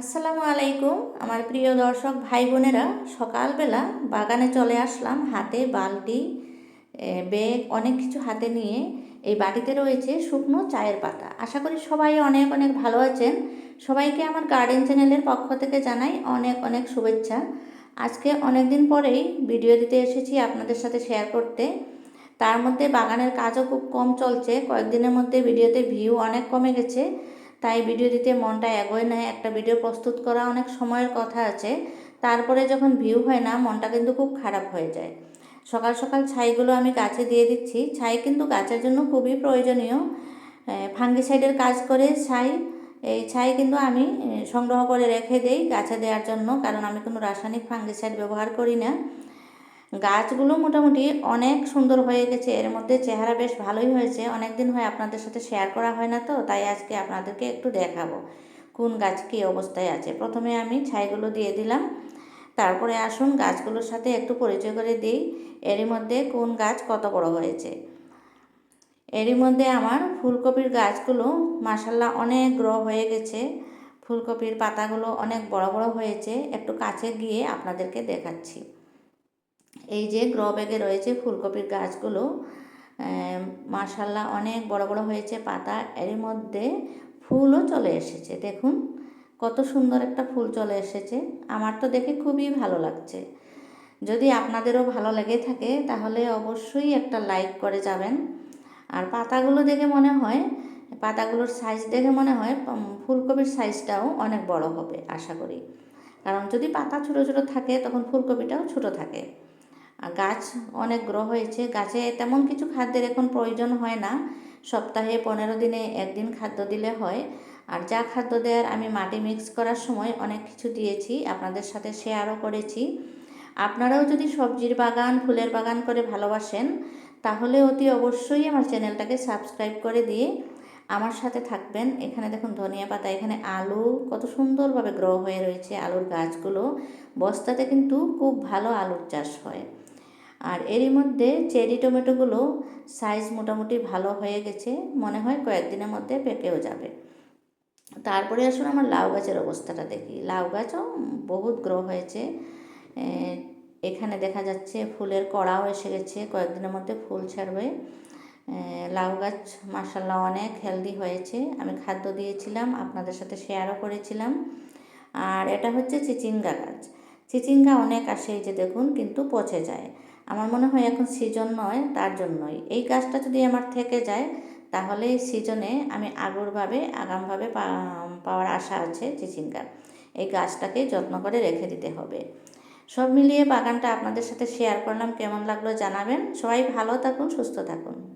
আসসালামু আলাইকুম। আমার প্রিয় দর্শক ভাই বোনেরা, সকালবেলা বাগানে চলে আসলাম হাতে বালতি ব্যাগ, অনেক কিছু হাতে নিয়ে। এই বাটিতে রয়েছে শুকনো চায়ের পাতা। আশা করি সবাই অনেক অনেক ভালো আছেন। সবাইকে আমার গার্ডেন চ্যানেলের পক্ষ থেকে জানাই অনেক অনেক শুভেচ্ছা। আজকে অনেক দিন পরেই ভিডিও দিতে এসেছি আপনাদের সাথে শেয়ার করতে। তার মধ্যে বাগানের কাজও খুব কম চলছে। কয়েকদিনের মধ্যে ভিডিওতে ভিউ অনেক কমে গেছে। তাই ভিডিও দিতে মনটা এগোয় না, একটা ভিডিও প্রস্তুত করা অনেক সময়ের কথা আছে। তারপরে যখন ভিউ হয় না, মনটা কিন্তু খুব খারাপ হয়ে যায়। সকাল সকাল ছাইগুলো আমি গাছে দিয়ে দিচ্ছি। ছাই কিন্তু গাছের জন্য খুবই প্রয়োজনীয়। ফাঙ্গিসাইডের কাজ করে ছাই। এই ছাই কিন্তু আমি সংগ্রহ করে রেখে দেই গাছে দেওয়ার জন্য, কারণ আমি কোনো রাসায়নিক ফাঙ্গিসাইড ব্যবহার করি না। গাছগুলো মোটামুটি অনেক সুন্দর হয়ে গেছে। এর মধ্যে চেহারা বেশ ভালোই হয়েছে। অনেক দিন হয় আপনাদের সাথে শেয়ার করা হয় না তো, তাই আজকে আপনাদেরকে একটু দেখাবো কোন গাছ কী অবস্থায় আছে। প্রথমে আমি ছাইগুলো দিয়ে দিলাম। তারপরে আসুন গাছগুলোর সাথে একটু পরিচয় করে দিই। এরই মধ্যে কোন গাছ কত বড় হয়েছে। এরই মধ্যে আমার ফুলকপির গাছগুলো মাসাল্লাহ অনেক গ্রো হয়ে গেছে। ফুলকপির পাতাগুলো অনেক বড় বড় হয়েছে। একটু কাছে গিয়ে আপনাদেরকে দেখাচ্ছি। এই যে গ্রো ব্যাগে রয়েছে ফুলকপির গাছগুলো মাশাল্লাহ অনেক বড় বড় হয়েছে পাতা এর মধ্যে ফুলও চলে এসেছে। দেখুন কত সুন্দর একটা ফুল চলে এসেছে। আমার তো দেখে খুবই ভালো লাগছে। যদি আপনাদেরও ভালো লেগে থাকে তাহলে অবশ্যই একটা লাইক করে যাবেন। আর পাতাগুলো দেখে মনে হয়, পাতাগুলোর সাইজ দেখে মনে হয় ফুলকপির সাইজটাও অনেক বড় হবে, আশা করি। কারণ যদি পাতা ছোটো ছোটো থাকে তখন ফুলকপিটাও ছোটো থাকে। গাছ অনেক গ্রো হয়েছে। গাছে তেমন কিছু খাদ্যের এখন প্রয়োজন হয় না। সপ্তাহে পনেরো দিনে একদিন খাদ্য দিলে হয়। আর যা খাদ্য দেওয়ার আমি মাটি মিক্স করার সময় অনেক কিছু দিয়েছি, আপনাদের সাথে শেয়ারও করেছি। আপনারাও যদি সবজির বাগান, ফুলের বাগান করে ভালোবাসেন, তাহলে অতি অবশ্যই আমার চ্যানেলটাকে সাবস্ক্রাইব করে দিয়ে আমার সাথে থাকবেন। এখানে দেখুন ধনিয়া পাতা, এখানে আলু, কত সুন্দরভাবে গ্রো হয়ে রয়েছে আলুর গাছগুলো। বস্তাতে কিন্তু খুব ভালো আলুর চাষ হয়। আর এরই মধ্যে চেরি টমেটোগুলো সাইজ মোটামুটি ভালো হয়ে গেছে, মনে হয় কয়েকদিনের মধ্যে পেকেও যাবে। তারপরে আসুন আমার লাউ গাছের অবস্থাটা দেখি। লাউ গাছও বহুত গ্রো হয়েছে। এখানে দেখা যাচ্ছে ফুলের কড়াও এসে গেছে, কয়েকদিনের মধ্যে ফুল ছাড়বে। লাউ গাছ মাসাল্লাহ অনেক হেলদি হয়েছে। আমি খাদ্য দিয়েছিলাম, আপনাদের সাথে শেয়ারও করেছিলাম। আর এটা হচ্ছে চিচিঙ্গা গাছ। চিচিঙ্গা অনেক আসে এই যে দেখুন, কিন্তু পচে যায়। আমার মনে হয় এখন সিজন নয়, তার জন্যই। এই গাছটা যদি আমার থেকে যায়, তাহলে সিজনে আমি আগরভাবে, আগামভাবে পাওয়ার আশা আছে চিচিঙ্গার। এই গাছটাকে যত্ন করে রেখে দিতে হবে। সব মিলিয়ে বাগানটা আপনাদের সাথে শেয়ার করলাম। কেমন লাগল জানাবেন। সবাই ভালো থাকুন, সুস্থ থাকুন।